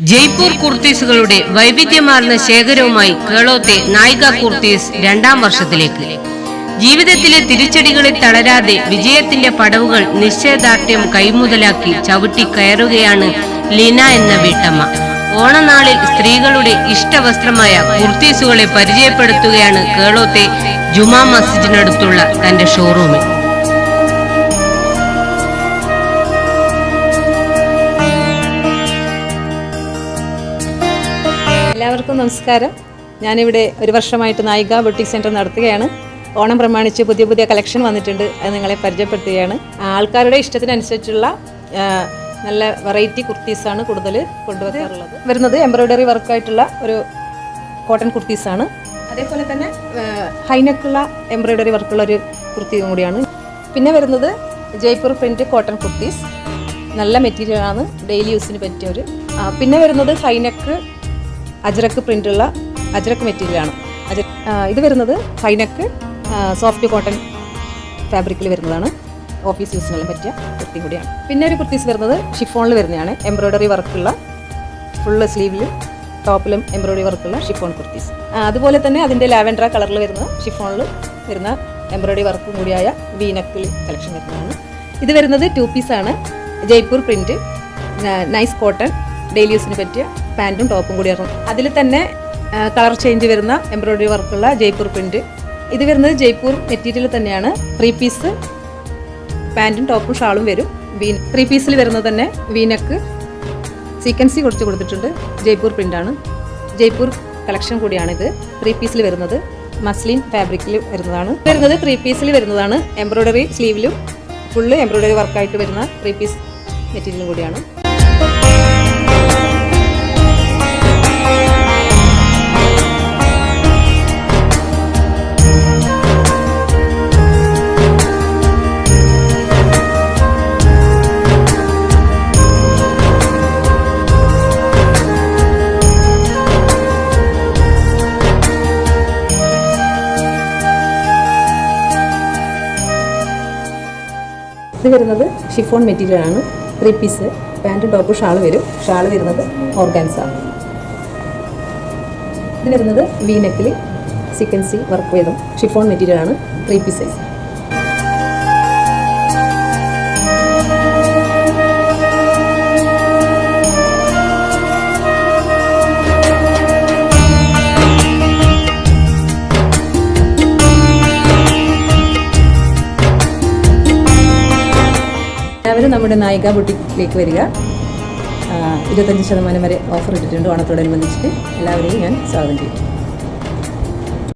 ജയ്പൂർ കുർത്തീസുകളുടെ വൈവിധ്യമാർന്ന ശേഖരവുമായി കേളോത്തെ നായിക കുർത്തീസ് രണ്ടാം വർഷത്തിലേക്ക്. ജീവിതത്തിലെ തിരിച്ചടികളിൽ തളരാതെ വിജയത്തിന്റെ പടവുകൾ നിശ്ചയദാർഢ്യം കൈമുതലാക്കി ചവിട്ടി കയറുകയാണ് ലീന എന്ന വീട്ടമ്മ. ഓണനാളിൽ സ്ത്രീകളുടെ ഇഷ്ടവസ്ത്രമായ കുർത്തീസുകളെ പരിചയപ്പെടുത്തുകയാണ് കേളോത്തെ ജുമാ മസ്ജിദിനടുത്തുള്ള തന്റെ ഷോറൂമിൽ. എല്ലാവർക്കും നമസ്കാരം. ഞാനിവിടെ ഒരു വർഷമായിട്ട് നായിക ബൊട്ടിക് സെന്റർ നടത്തുകയാണ്. ഓണം പ്രമാണിച്ച് പുതിയ പുതിയ കളക്ഷൻ വന്നിട്ടുണ്ട്. അത് നിങ്ങളെ പരിചയപ്പെടുത്തുകയാണ്. ആൾക്കാരുടെ ഇഷ്ടത്തിനനുസരിച്ചുള്ള നല്ല വെറൈറ്റി കുർത്തീസാണ് കൂടുതൽ കൊണ്ടുവരാറുള്ളത് വരുന്നത് എംബ്രോയ്ഡറി വർക്കായിട്ടുള്ള ഒരു കോട്ടൺ കുർത്തീസാണ് അതേപോലെ തന്നെ ഹൈനക്കുള്ള എംബ്രോയ്ഡറി വർക്കുള്ള ഒരു കുർത്തിയും കൂടിയാണ്. പിന്നെ വരുന്നത് ജയ്പൂർ പ്രിന്റ് കോട്ടൺ കുർത്തീസ്. നല്ല മെറ്റീരിയലാണ് ഡെയിലി യൂസിന് പറ്റിയ ഒരു. പിന്നെ വരുന്നത് ഹൈനെക്ക് അജ്രക്ക് പ്രിന്റുള്ള അജ്രക്ക് മെറ്റീരിയലാണ് അജ ഇത് വരുന്നത് ഫൈനക്ക് സോഫ്റ്റ് കോട്ടൺ ഫാബ്രിക്കിൽ വരുന്നതാണ്. ഓഫീസ് യൂസിനെല്ലാം പറ്റിയ കുർത്തി കൂടിയാണ്. പിന്നെ ഒരു കുർത്തീസ് വരുന്നത് ഷിഫോണിൽ വരുന്നതാണ്. എംബ്രോയ്ഡറി വർക്കുള്ള ഫുള്ള് സ്ലീവിലും ടോപ്പിലും എംബ്രോയ്ഡറി വർക്കുള്ള ഷിഫോൺ കുർത്തീസ്. അതുപോലെ തന്നെ അതിന്റെ ലാവൻഡ്ര കളറിൽ വരുന്ന ഷിഫോണിൽ വരുന്ന എംബ്രോയ്ഡറി വർക്കും കൂടിയായ വീനക്കിൽ കളക്ഷൻ വരുന്നതാണ്. ഇത് വരുന്നത് ടു പീസാണ് Jaipur print nice cotton daily യൂസിന് പറ്റിയ പാന്റും ടോപ്പും കൂടി കൂടിയാണ് അതിൽ തന്നെ കളർ ചേഞ്ച് വരുന്ന എംബ്രോയ്ഡറി വർക്കുള്ള ജയ്പൂർ പ്രിന്റ് ഇത് വരുന്നത് ജയ്പൂർ മെറ്റീരിയൽ തന്നെയാണ്. ത്രീ പീസ് പാന്റും ടോപ്പും ഷാളും വരും. വീ ത്രീ പീസിൽ വരുന്നത് തന്നെ വീനക്ക് സീക്വൻസി കുറച്ച് കൊടുത്തിട്ടുണ്ട്. ജയ്പൂർ പ്രിന്റാണ് ജയ്പൂർ കളക്ഷൻ കൂടിയാണിത്. ത്രീ പീസിൽ വരുന്നത് മസ്ലിൻ ഫാബ്രിക്കിൽ വരുന്നതാണ്. വരുന്നത് ത്രീ പീസിൽ വരുന്നതാണ്. എംബ്രോയ്ഡറി സ്ലീവിലും ഫുള്ള് എംബ്രോയ്ഡറി വർക്കായിട്ട് വരുന്ന ത്രീ പീസ് മെറ്റീരിയലും കൂടിയാണ്. ഇത് വരുന്നത് ഷിഫോൺ മെറ്റീരിയൽ ആണ്. ത്രീ പീസ് പാന്റും ടോപ്പും ഷാൾ വരും. ഷാൾ വരുന്നത് ഓർഗാൻസ ഇത് വരുന്നത് വീനക്കിൽ നെക്കിൽ സീക്വൻസി വർക്ക് ചെയ്തും ഷിഫോൺ മെറ്റീരിയൽ ആണ്. ത്രീ പീസ് സൈസ് എല്ലാവരും നമ്മുടെ നായിക ബുട്ടിക്കിലേക്ക് വരിക. ഇരുപത്തഞ്ച് ശതമാനം വരെ ഓഫർ ഇട്ടിട്ടുണ്ട് ഓണത്തോടനുബന്ധിച്ചിട്ട്. എല്ലാവരെയും ഞാൻ സ്വാഗതം ചെയ്യും